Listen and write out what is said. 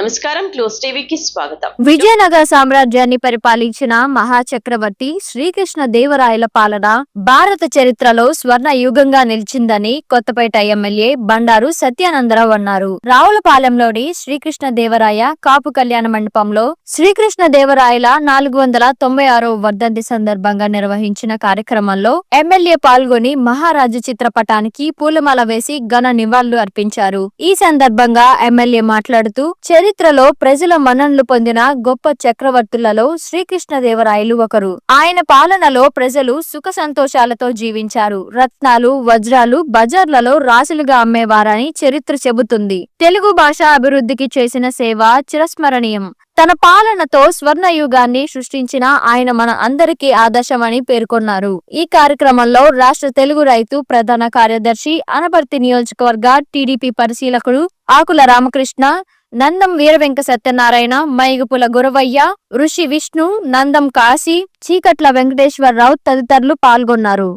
నమస్కారం క్లోజ్ టీవీకి స్వాగతం. విజయనగర సామ్రాజ్యాన్ని పరిపాలించిన మహాచక్రవర్తి శ్రీకృష్ణ దేవరాయల పాలన భారత చరిత్రలో స్వర్ణ యుగంగా నిలిచిందని కొత్తపేట ఎమ్మెల్యే బండారు సత్యానందరావు అన్నారు. రావులపాలెంలోని శ్రీకృష్ణ దేవరాయ కాపు కళ్యాణ మండపంలో శ్రీకృష్ణ దేవరాయల నాలుగు వందల తొంభై ఆరో వర్ధంతి సందర్భంగా నిర్వహించిన కార్యక్రమంలో ఎమ్మెల్యే పాల్గొని మహారాజు చిత్రపటానికి పూలమాల వేసి ఘన నివాళులు అర్పించారు. ఈ సందర్భంగా ఎమ్మెల్యే మాట్లాడుతూ చరిత్రలో ప్రజల మన్ననలు పొందిన గొప్ప చక్రవర్తులలో శ్రీకృష్ణదేవరాయలు ఒకరు. ఆయన పాలనలో ప్రజలు సుఖ సంతోషాలతో జీవించారు. రత్నాలు వజ్రాలు బజార్లలో రాసులుగా అమ్మేవారని చరిత్ర చెబుతుంది. తెలుగు భాష అభివృద్ధికి చేసిన సేవ చిరస్మరణీయం. తన పాలనతో స్వర్ణ యుగాన్ని సృష్టించిన ఆయన మన అందరికీ ఆదర్శమని పేర్కొన్నారు. ఈ కార్యక్రమంలో రాష్ట్ర తెలుగు రైతు ప్రధాన కార్యదర్శి అనపర్తి నియోజకవర్గ టీడీపీ పరిశీలకుడు ఆకుల రామకృష్ణ నందం వీరవెంక సత్యనారాయణ మైగుపుల గురవయ్య ఋషి విష్ణు నందం కాశీ చీకట్ల వెంకటేశ్వరరావు తదితరులు పాల్గొన్నారు.